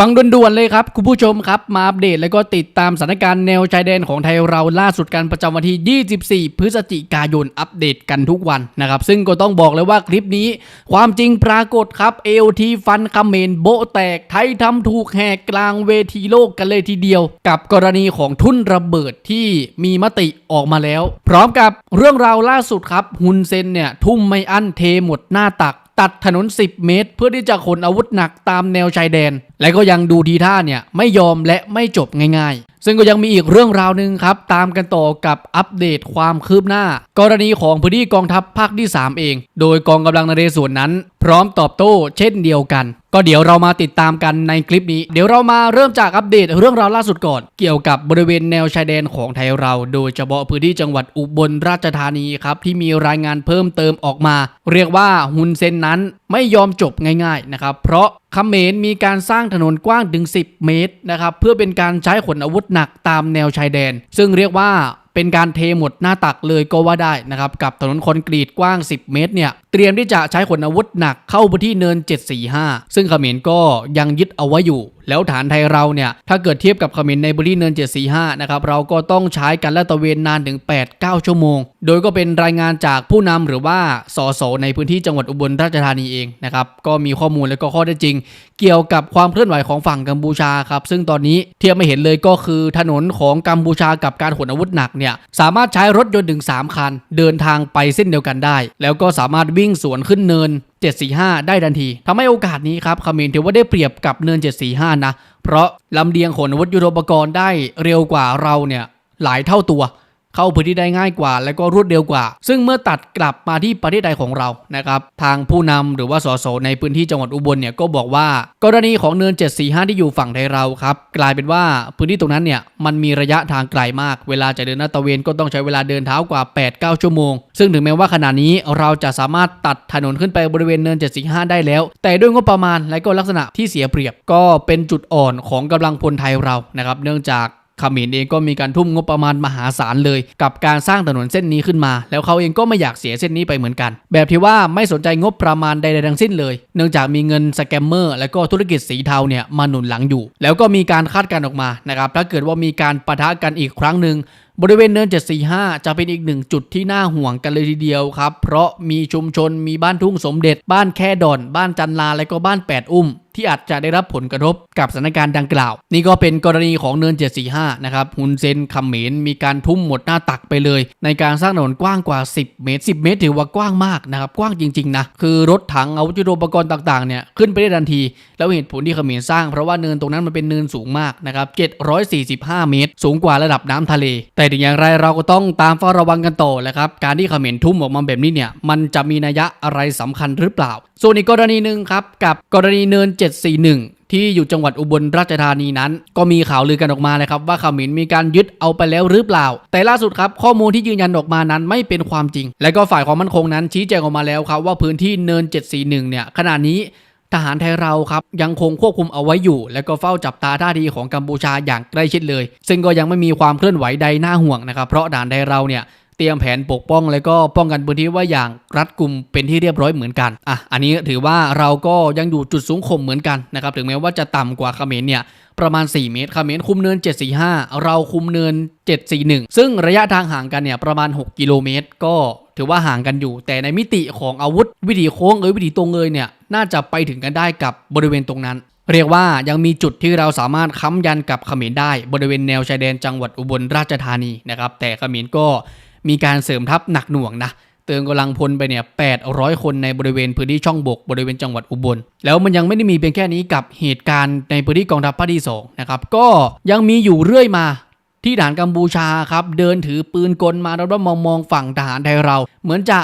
ฟังด่วนๆเลยครับ คุณผู้ชมครับ มาอัปเดตแล้วก็ติดตามสถานการณ์แนวชายแดนของไทยเราล่าสุดกันประจำวันที่ 24 พฤศจิกายนอัปเดตกันทุกวันนะครับ ซึ่งก็ต้องบอกเลยว่าคลิปนี้ ความจริงปรากฏครับ AOT ฟันคาเมนโบแตกไทยทำถูกแหกกลางเวทีโลกกันเลยทีเดียว กับกรณีของทุ่นระเบิดที่มีมติออกมาแล้ว พร้อมกับเรื่องราวล่าสุดครับฮุนเซนเนี่ยทุ่มไม่อั้นเทหมดหน้าตักตัดถนน 10 เมตร เพื่อที่จะขนอาวุธหนักตามแนวชายแดนและก็ยังดูทีท่าเนี่ยไม่ยอมและไม่จบง่ายๆ ซึ่งก็ยังมีอีกเรื่องราวหนึ่งครับ ตามกันต่อกับอัปเดตความคืบหน้า กรณีของพื้นที่กองทัพภาคที่ 3 เอง โดยกองกำลังนเรศวรนั้น พร้อมตอบโต้เช่นเดียวกัน ก็เดี๋ยวเรามาติดตามกันในคลิปนี้ เดี๋ยวเรามาเริ่มจากอัปเดตเรื่องราวล่าสุดก่อน เกี่ยวกับบริเวณแนวชายแดนของไทยเรา โดยเฉพาะพื้นที่จังหวัดอุบลราชธานีครับที่มีรายงานเพิ่มเติมออกมา เรียกว่าฮุนเซนนั้นไม่ยอมจบง่ายๆนะครับเพราะ เขมรมีการสร้างถนนกว้างถึง 10 เมตรนะครับเพื่อเป็นการใช้ขนอาวุธหนักตามแนวชายแดน ซึ่งเรียกว่าเป็นการเทหมดหน้าตักเลยก็ว่าได้นะครับกับถนนคอนกรีตกว้าง 10 เมตรเนี่ย เตรียมที่จะใช้ขนอาวุธหนักเข้าพื้นที่เนิน 745 ซึ่งเขมรก็ยังยึดเอาไว้อยู่ แล้วฐานไทยเราเนี่ย ถ้าเกิดเทียบกับเขมรในพื้นที่เนิน 745 นะครับ เราก็ต้องใช้กันลาดตระเวนนานถึง 8-9 ชั่วโมง โดยก็เป็นรายงานจากผู้นำหรือว่าสสในพื้นที่จังหวัดอุบลราชธานีเองนะครับ ก็มีข้อมูลและก็ข้อเท็จจริง เกี่ยวกับความเคลื่อนไหวของฝั่งกัมพูชาครับ ซึ่งตอนนี้เทียบไม่เห็นเลยก็คือถนนของกัมพูชากับการขนอาวุธหนักเนี่ย สามารถใช้รถยนต์ถึง 3 คัน เดินทางไปเส้นเดียวกันได้ แล้วก็สามารถวิ่งสวนขึ้นเนิน 745 ได้ทันทีทำให้โอกาสนี้ครับเขมรถือว่าได้เปรียบกับเนิน 745 นะ เพราะลำเลียงขนวัตยุทโธปกรณ์ได้เร็วกว่าเราเนี่ยหลายเท่าตัว เข้าพื้นที่ได้ง่ายกว่า และก็รวดเร็วกว่า ซึ่งเมื่อตัดกลับมาที่ประเทศไทยของเรานะครับทางผู้นำหรือว่าสสในพื้นที่จังหวัดอุบลเนี่ยก็บอกว่ากรณีของเนิน 745 ที่อยู่ฝั่งไทยเราครับกลายเป็นว่าพื้นที่ตรงนั้นเนี่ยมันมีระยะทางไกลมาก เวลาจะเดินลาตะเวนก็ต้องใช้เวลาเดินเท้ากว่า 8-9 ชั่วโมง ซึ่งถึงแม้ว่าขณะนี้เราจะสามารถตัดถนนขึ้นไปบริเวณเนิน 745 ได้แล้ว แต่ด้วยงบประมาณและก็ลักษณะที่เสียเปรียบก็เป็นจุดอ่อนของกำลังพลไทยเรานะครับ เนื่องจาก เขมรเองก็มีการทุ่มงบประมาณมหาศาลเลย กับการสร้างถนนเส้นนี้ขึ้นมา แล้วเขาเองก็ไม่อยากเสียเส้นนี้ไปเหมือนกัน แบบที่ว่าไม่สนใจงบประมาณใดๆทั้งสิ้นเลย เนื่องจากมีเงินสแกมเมอร์และก็ธุรกิจสีเทาเนี่ยมาหนุนหลังอยู่ แล้วก็มีการคาดการณ์ออกมานะครับถ้าเกิดว่ามีการปะทะกันอีกครั้งหนึ่งบริเวณเนิน 745 จะเป็นอีกหนึ่งจุดที่น่าห่วงกันเลยทีเดียวครับ เพราะมีชุมชนมีบ้านทุ่งสมเด็จ บ้านแค่ดอน บ้านจันลา และก็บ้าน 8 อุ้ม ที่อาจจะได้รับผลกระทบกับสถานการณ์ดังกล่าว นี่ก็เป็นกรณีของเนิน 745 นะครับฮุนเซนคำเมรมีการทุ่มหมดหน้าตักไปเลย ในการสร้างถนนกว้างกว่า 10 เมตร 10 เมตรถือว่ากว้างมากนะครับกว้างจริงๆนะคือรถถังอาวุธยุทโธปกรณ์ต่างๆเนี่ยขึ้นไปได้ทันที แล้วเหตุผลที่เขมรสร้างเพราะว่าเนินตรงนั้นมันเป็นเนินสูงมากนะครับ745 เมตร สูงกว่าระดับน้ำทะเล แต่ถึงอย่างไรเราก็ต้องตามเฝ้าระวังกันต่อแหละครับการที่เขมรทุ่มออกมาแบบนี้เนี่ยมันจะมีนัยยะอะไรสำคัญหรือเปล่าส่วนอีกกรณีหนึ่งครับกับกรณีเนิน 741 ที่อยู่จังหวัดอุบลราชธานีนั้น ก็มีข่าวลือกันออกมาเลยครับว่าขมรมีการยึดเอาไปแล้วหรือเปล่า แต่ล่าสุดครับข้อมูลที่ยืนยันออกมานั้นไม่เป็นความจริง และก็ฝ่ายความมั่นคงนั้น ชี้แจงออกมาแล้วครับว่าพื้นที่เนิน 741 เนี่ยขณะนี้ทหารไทยเราครับยังคงควบคุมเอาไว้อยู่ และก็เฝ้าจับตาท่าทีของกัมพูชาอย่างใกล้ชิดเลย ซึ่งก็ยังไม่มีความเคลื่อนไหวใดน่าห่วงนะครับเพราะด่านไทยเราเนี่ย เตรียมแผนปกป้อง และก็ป้องกันพื้นที่ว่าอย่างรัดกุมเป็นที่เรียบร้อยเหมือนกันอะอันนี้ถือว่าเราก็ยังอยู่จุดสูงข่มเหมือนกันนะครับถึงแม้ว่าจะต่ำกว่าเขมรเนี่ยประมาณ 4 เมตรเขมรคุมเนิน 745 เราคุมเนิน 741 ซึ่งระยะทางห่างกันเนี่ยประมาณ 6 กิโลเมตร ก็ถือว่าห่างกันอยู่ แต่ในมิติของอาวุธ วิถีโค้งเอ้ยวิถีตรงเลยเนี่ยน่าจะไปถึงกันได้กับบริเวณตรงนั้น เรียกว่ายังมีจุดที่เราสามารถค้ำยันกับเขมรได้ บริเวณแนวชายแดนจังหวัดอุบลราชธานีนะครับแต่เขมรก็ มีการเสริมทัพหนักหน่วงนะเติมกำลังพลไปเนี่ย800 คนในบริเวณพื้นที่ช่องบกบริเวณจังหวัดอุบล แล้วมันยังไม่ได้มีเพียงแค่นี้กับเหตุการณ์ในพื้นที่กองทัพภาคที่2นะครับ ก็ยังมีอยู่เรื่อยมาที่ฐานกัมพูชาครับ เดินถือปืนกลมาแล้วมองมองฝั่งทหารไทยเรา เหมือนจะ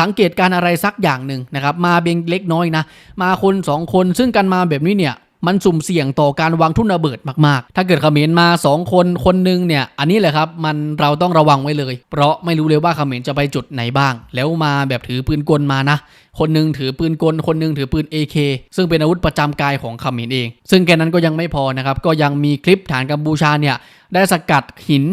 สังเกตการอะไรสักอย่างหนึ่งนะครับ มาเบียงเล็กน้อยนะ มาคนสองคนซึ่งกันมาแบบนี้เนี่ย มันสุ่มเสี่ยงต่อการวางทุ่นระเบิดมากๆ ถ้าเกิดเขมรมา 2 คนคนหนึงเนี่ย อันนี้แหละครับ มันเราต้องระวังไว้เลย เพราะไม่รู้เลยว่าเขมรจะไปจุดไหนบ้าง แล้วมาแบบถือปืนกลมานะ คนหนึงถือปืนกล คนหนึงถือปืน AK ซึ่งเป็นอาวุธประจำกายของเขมรเอง ซึ่งแค่นั้นก็ยังไม่พอนะครับ ก็ยังมีคลิปฐานกัมพูชาเนี่ยได้สกัดหิน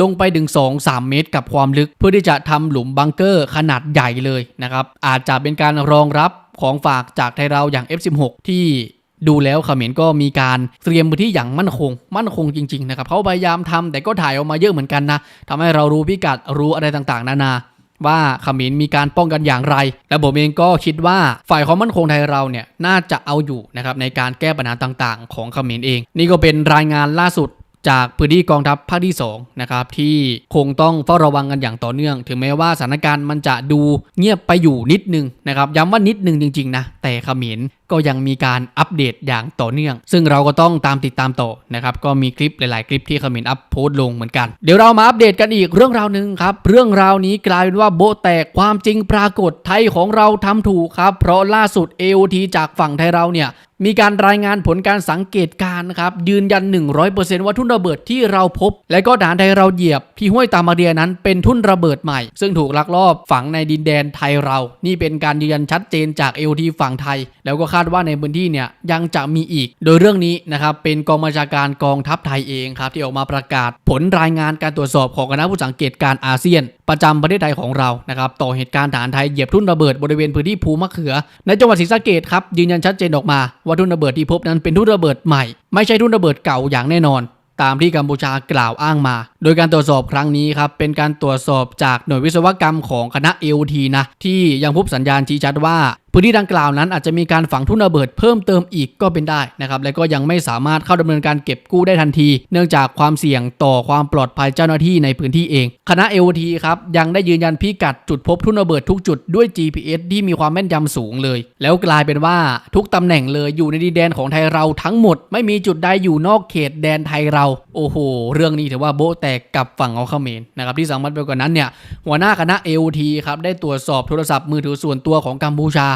ลงไปถึง 2-3 เมตรกับความลึก เพื่อที่จะทำหลุมบังเกอร์ขนาดใหญ่เลยนะครับอาจจะเป็นการรองรับของฝากจากไทยเราอย่าง F16 ที่ ดูแล้วเขมรก็มีการเตรียมพื้นที่อย่างมั่นคง มั่นคงจริง ๆ นะครับเขาพยายามทำแต่ก็ถ่ายออกมาเยอะเหมือนกันนะทำให้เรารู้พิกัดรู้อะไรต่างๆ นานาว่าเขมรมีการป้องกันอย่างไร และผมเองก็คิดว่าฝ่ายความมั่นคงไทยเราเนี่ยน่าจะเอาอยู่นะครับในการแก้ปัญหาต่างๆ ของเขมรเอง นี่ก็เป็นรายงานล่าสุดจากพื้นที่กองทัพภาคที่2นะครับที่คงต้องเฝ้าระวังกันอย่างต่อเนื่อง ถึงแม้ว่าสถานการณ์มันจะดูเงียบไปอยู่นิดนึงนะครับย้ำว่านิดนึงจริงๆนะแต่เขมร ก็ยังมีการอัปเดตอย่างต่อเนื่อง ซึ่งเราก็ต้องตามติดตามต่อนะครับก็มีคลิปหลาย ๆ คลิปที่เขมรอัพโพสต์ลงเหมือนกัน เดี๋ยวเรามาอัปเดตกันอีกเรื่องราวหนึ่งครับ เรื่องราวนี้กลายเป็นว่าโบแตกความจริงปรากฏไทยของเราทำถูกครับ เพราะล่าสุด AOT จากฝั่งไทยเราเนี่ยมีการรายงานผลการสังเกตการนะครับยืนยัน 100%ว่าทุ่นระเบิดที่เราพบ และก็ฐานไทยเราเหยียบ ที่ห้วยตามาเรียนั้นเป็นทุ่นระเบิดใหม่ ซึ่งถูกลักลอบฝังในดินแดนไทยเรา นี่เป็นการยืนยันชัดเจนจาก AOT ฝั่งไทย แล้วก็คาดว่าในพื้นที่เนี่ยยังจะมีอีก โดยเรื่องนี้นะครับเป็นกองบัญชาการกองทัพไทยเองครับที่ออกมาประกาศผลรายงานการตรวจสอบของคณะผู้สังเกตการณ์อาเซียน ประจำประเทศไทยของเรานะครับต่อเหตุการณ์ฐานไทยเหยียบทุ่นระเบิดบริเวณพื้นที่ภูมะเขือ ในจังหวัดศรีสะเกษครับยืนยันชัดเจนออกมาว่าทุ่นระเบิดที่พบนั้นเป็นทุ่นระเบิดใหม่ ไม่ใช่ทุ่นระเบิดเก่าอย่างแน่นอนตามที่กัมพูชากล่าวอ้างมา โดยการตรวจสอบครั้งนี้ครับเป็นการตรวจสอบจากหน่วยวิศวกรรมของคณะ AOT นะที่ยังพบสัญญาณชี้ชัดว่า พื้นที่ดังกล่าวนั้นอาจจะมีการฝังทุ่นระเบิดเพิ่มเติมอีกก็เป็นได้นะครับและก็ยังไม่สามารถเข้าดำเนินการเก็บกู้ได้ทันที เนื่องจากความเสี่ยงต่อความปลอดภัยเจ้าหน้าที่ในพื้นที่เอง คณะ AOT ครับยังได้ยืนยันพิกัดจุดพบทุ่นระเบิดทุกจุดด้วย GPS ที่มีความแม่นยำสูงเลย แล้วกลายเป็นว่าทุกตำแหน่งเลยอยู่ในดินแดนของไทยเราทั้งหมด ไม่มีจุดใดอยู่นอกเขตแดนไทยเรา โอ้โห เรื่องนี้ถือว่าโบแตกกับฝั่งของเขมรนะครับที่สำคัญไปกว่านั้นเนี่ยหัวหน้าคณะ AOT ครับได้ตรวจสอบโทรศัพท์มือถือส่วนตัวของกัมพูชา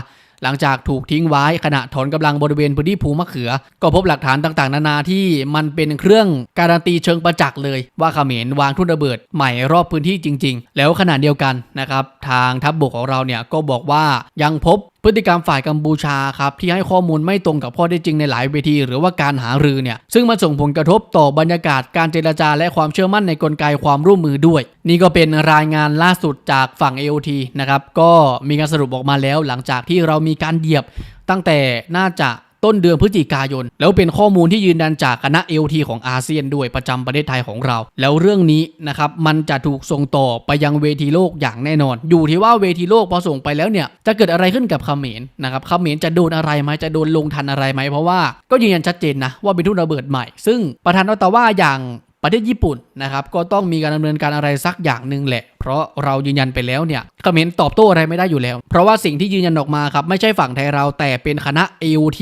หลังจากถูกทิ้งไว้ขณะถอนกำลังบริเวณพื้นที่ภูมะเขือ ก็พบหลักฐานต่างๆ นานาที่มันเป็นเครื่องการันตีเชิงประจักษ์เลย ว่าเขมรวางทุ่นระเบิดใหม่รอบพื้นที่จริง ๆ แล้วขณะเดียวกันนะครับทางทัพบบกของเราเนี่ยก็บอกว่ายังพบ พฤติกรรมฝ่ายกัมพูชาครับที่ให้ข้อมูลไม่ตรงกับข้อเท็จจริงในหลายเวที หรือว่าการหารือเนี่ยซึ่งมันส่งผลกระทบต่อบรรยากาศการเจรจาและความเชื่อมั่นในกลไกความร่วมมือด้วย นี่ก็เป็นรายงานล่าสุดจากฝั่ง AOT นะครับก็มีการสรุปออกมาแล้วหลังจากที่เรามีการเหยียบตั้งแต่น่าจะ ต้นเดือนพฤศจิกายน แล้วเป็นข้อมูลที่ยืนยันจากคณะเอลทีของอาเซียนด้วยประจำประเทศไทยของเรา แล้วเรื่องนี้นะครับมันจะถูกส่งต่อไปยังเวทีโลกอย่างแน่นอน อยู่ที่ว่าเวทีโลกพอส่งไปแล้วเนี่ยจะเกิดอะไรขึ้นกับเขมรนะครับเขมรจะโดนอะไรไหมจะโดนลงทันอะไรไหมเพราะว่าก็ยืนยันชัดเจนนะว่าเป็นทุ่นระเบิดใหม่ ซึ่งประธานาธิบดีว่าอย่าง ประเทศญี่ปุ่นนะครับก็ต้องมีการดำเนินการอะไรสักอย่างหนึ่งแหละ เพราะเรายืนยันไปแล้วเนี่ยเขมรตอบโต้อะไรไม่ได้อยู่แล้ว เพราะว่าสิ่งที่ยืนยันออกมาครับไม่ใช่ฝั่งไทยเราแต่เป็นคณะ AOT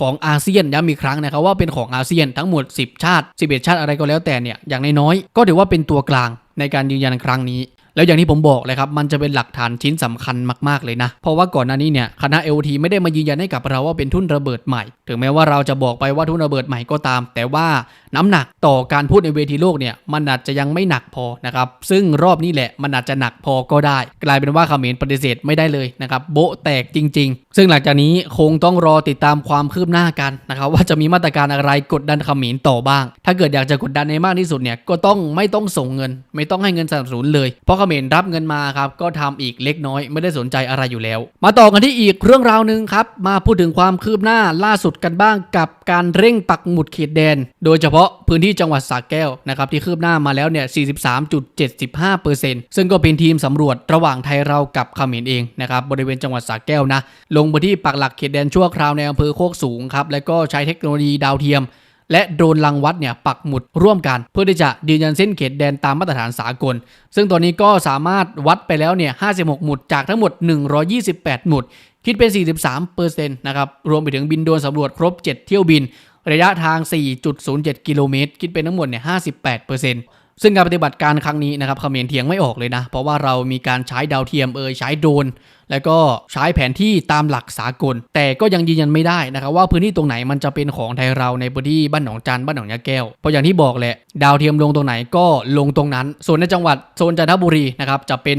ของอาเซียนย้ำอีกครั้งนะครับว่าเป็นของอาเซียนทั้งหมด 10 ชาติ 11 ชาติอะไรก็แล้วแต่เนี่ยอย่างน้อยๆก็ถือว่าเป็นตัวกลางในการยืนยันครั้งนี้ แล้วอย่างที่ผมบอกเลยครับมันจะเป็นหลักฐานชิ้นสำคัญมากๆเลยนะ เพราะว่าก่อนหน้านี้เนี่ยคณะ LT ไม่ได้มายืนยันให้กับเราว่าเป็นทุ่นระเบิดใหม่ ถึงแม้ว่าเราจะบอกไปว่าทุ่นระเบิดใหม่ก็ตาม แต่ว่าน้ำหนักต่อการพูดในเวทีโลกเนี่ยมันอาจจะยังไม่หนักพอนะครับซึ่งรอบนี้แหละมันอาจจะหนักพอก็ได้ กลายเป็นว่าเขมรปฏิเสธไม่ได้เลยนะครับโบแตกจริง ๆ ซึ่งหลังจากนี้คงต้องรอติดตามความคืบหน้ากันนะครับว่าจะมีมาตรการอะไรกดดันเขมรต่อบ้าง ถ้าเกิดอยากจะกดดันในมากที่สุดเนี่ยก็ต้องไม่ต้องส่งเงิน ไม่ต้องให้เงินสนับสนุนเลยเพราะเขขมรรับเงินมาครับก็ทำอีกเล็กน้อยไม่ได้สนใจอะไรอยู่แล้ว มาต่อกันที่อีกเรื่องราวหนึ่งครับมาพูดถึงความคืบหน้าล่าสุดกันบ้างกับการเร่งปักหมุดเขตแดน โดยเฉพาะพื้นที่จังหวัดสระแก้วนะครับที่คืบหน้ามาแล้วเนี่ย 43.75%ซึ่งก็เป็นทีมสำรวจระหว่างไทยเรากับเขมรเองนะครับบริเวณจังหวัดสระแก้วนะลงพื้นที่ปักหลักเขตแดนชั่วคราวในอำเภอโคกสูงครับและก็ใช้เทคโนโลยีดาวเทียม และโดรนลังวัดเนี่ยปักหมุดร่วมกัน เพื่อที่จะยืนยันเส้นเขตแดนตามมาตรฐานสากล ซึ่งตอนนี้ก็สามารถวัดไปแล้วเนี่ย 56 หมุดจากทั้งหมด 128 หมุด คิดเป็น 43%นะครับ รวมไปถึงบินโดนสำรวจครบ 7 เที่ยวบิน ระยะทาง 4.07 กิโลเมตร คิดเป็นทั้งหมดเนี่ย 58% ซึ่งการปฏิบัติการครั้งนี้นะครับเขมรเถียงไม่ออกเลยนะ เพราะว่าเรามีการใช้ดาวเทียมเอยใช้โดน แล้วก็ใช้แผนที่ตามหลักสากล แต่ก็ยังยืนยันไม่ได้นะครับว่าพื้นที่ตรงไหนมันจะเป็นของไทยเราในพื้นที่บ้านหนองจันบ้านหนองยาแก้วเพราะอย่างที่บอกแหละดาวเทียมลงตรงไหนก็ลงตรงนั้น ส่วนในจังหวัดโซนจันทบุรีนะครับจะเป็น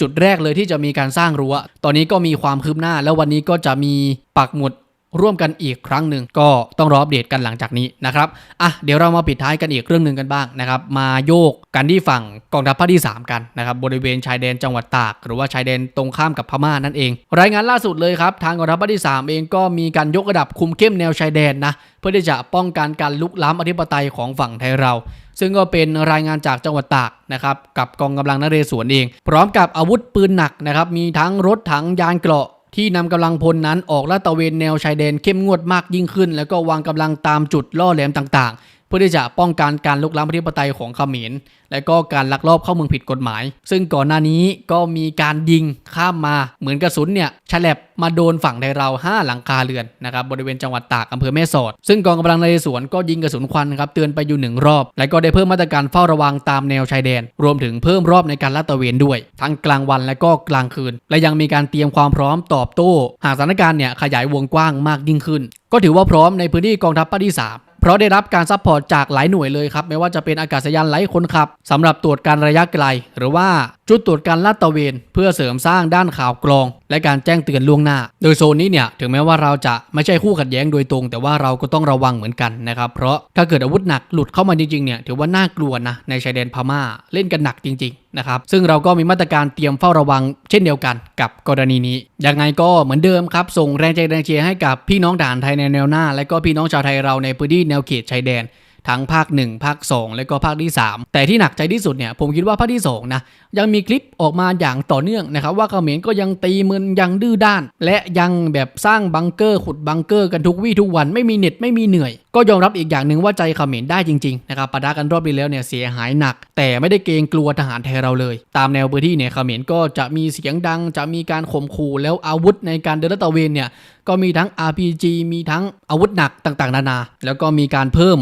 จุดแรกเลยที่จะมีการสร้างรั้ว ตอนนี้ก็มีความคืบหน้า แล้ววันนี้ก็จะมีปักหมุด ร่วมกันอีกครั้งหนึ่งก็ต้องรออัปเดตกันหลังจากนี้นะครับอะเดี๋ยวเรามาปิดท้ายกันอีกเรื่องหนึ่งกันบ้างนะครับมาโยกกันที่ฝั่งกองทัพภาคที่ 3 กันนะครับบริเวณชายแดนจังหวัดตาก หรือว่าชายแดนตรงข้ามกับพม่านั่นเอง รายงานล่าสุดเลยครับทางกองทัพภาคที่ 3 เองก็มีการยกระดับคุมเข้มแนวชายแดนนะเพื่อที่จะป้องกันการลุกล้ำอธิปไตยของฝั่งไทยเรา ซึ่งก็เป็นรายงานจากจังหวัดตากนะครับกับกองกำลังนเรศวรเอง พร้อมกับอาวุธปืนหนักนะครับมีทั้งรถถังยานเกราะ ที่นำกำลังพลนั้นออกลาดตระเวนแนวชายแดนเข้มงวดมากยิ่งขึ้น แล้วก็วางกำลังตามจุดล่อแหลมต่างๆ เพื่อที่จะป้องกันการลุกล้ำอธิปไตยของเขมร และก็การลักลอบเข้าเมืองผิดกฎหมาย ซึ่งก่อนหน้านี้ก็มีการยิงข้ามมาเหมือนกระสุนเนี่ยฉลับมาโดนฝั่งไทยเรา 5 หลังคาเรือนนะครับบริเวณจังหวัดตากอำเภอแม่สอด ซึ่งกองกำลังนเรศวรก็ยิงกระสุนควันครับเตือนไปอยู่หนึ่งรอบ และก็ได้เพิ่มมาตรการเฝ้าระวังตามแนวชายแดน รวมถึงเพิ่มรอบในการลาดตระเวนด้วย ทั้งกลางวันและก็กลางคืน และยังมีการเตรียมความพร้อมตอบโต้ หากสถานการณ์เนี่ยขยายวงกว้างมากยิ่งขึ้น ก็ถือว่าพร้อมในพื้นที่กองทัพภาคที่3 เพราะได้รับการซัพพอร์ตจากหลายหน่วยเลยครับไม่ว่าจะเป็นอากาศยานไร้คนขับสำหรับตรวจการระยะไกล หรือว่าจุดตรวจการลาดตระเวน เพื่อเสริมสร้างด้านข่าวกรอง และการแจ้งเตือนล่วงหน้า โดยโซนนี้เนี่ยถึงแม้ว่าเราจะไม่ใช่คู่ขัดแย้งโดยตรง แต่ว่าเราก็ต้องระวังเหมือนกันนะครับ เพราะถ้าเกิดอาวุธหนักหลุดเข้ามาจริงๆเนี่ยถือว่าน่ากลัวนะในชายแดนพม่าเล่นกันหนักจริงๆนะครับซึ่งเราก็มีมาตรการเตรียมเฝ้าระวัง เช่นเดียวกันกับกรณีนี้ยังไงก็เหมือนเดิมครับส่งแรงใจแรงเชียร์ให้กับพี่น้องทหารไทยในแนวหน้า และก็พี่น้องชาวไทยเราในพื้นที่แนวเขตชายแดน ทั้งภาค 1 ภาค 2 และก็ภาคที่ 3 แต่ที่หนักใจที่สุดเนี่ยผมคิดว่าภาคที่2นะยังมีคลิปออกมาอย่างต่อเนื่องนะครับว่าเขมรก็ยังตีมึนยังดื้อด้าน และยังแบบสร้างบังเกอร์ขุดบังเกอร์กันทุกวี่ทุกวันไม่มีเน็ตไม่มีเหนื่อย ก็ยอมรับอีกอย่างหนึ่งว่าใจเขมรได้จริงๆนะครับปะทะกันรอบนี้แล้วเนี่ยเสียหายหนัก แต่ไม่ได้เกรงกลัวทหารไทยเราเลย ตามแนวพื้นที่เนี่ยเขมรก็จะมีเสียงดัง จะมีการข่มขู่แล้วอาวุธในการเดินลตะเวนเนี่ยก็มีทั้ง RPG มีทั้งอาวุธหนักต่างๆ นานา แล้วก็มีการเพิ่ม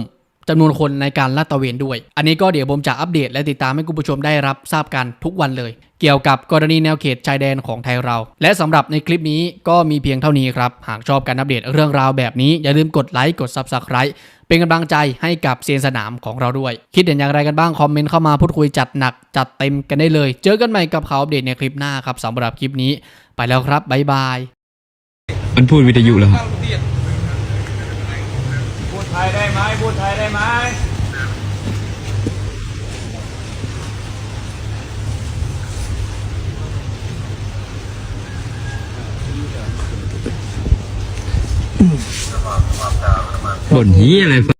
จำนวนคนในการลาดตระเวนด้วย อันนี้ก็เดี๋ยวผมจะอัปเดตและติดตามให้คุณผู้ชมได้รับทราบกันทุกวันเลย เกี่ยวกับกรณีแนวเขตชายแดนของไทยเรา และสำหรับในคลิปนี้ก็มีเพียงเท่านี้ครับ หากชอบการอัปเดตเรื่องราวแบบนี้ อย่าลืมกดไลค์กด Subscribe เป็นกำลังใจให้กับเซียนสนามของเราด้วย คิดเห็นอย่างไรกันบ้าง คอมเมนต์เข้ามาพูดคุยจัดหนักจัดเต็มกันได้เลย เจอกันใหม่กับข่าวอัปเดตในคลิปหน้าครับสำหรับคลิปนี้ ไปแล้วครับบ๊ายบายมันพูดวิทยุแล้วครับ บ่นเฮียอะไร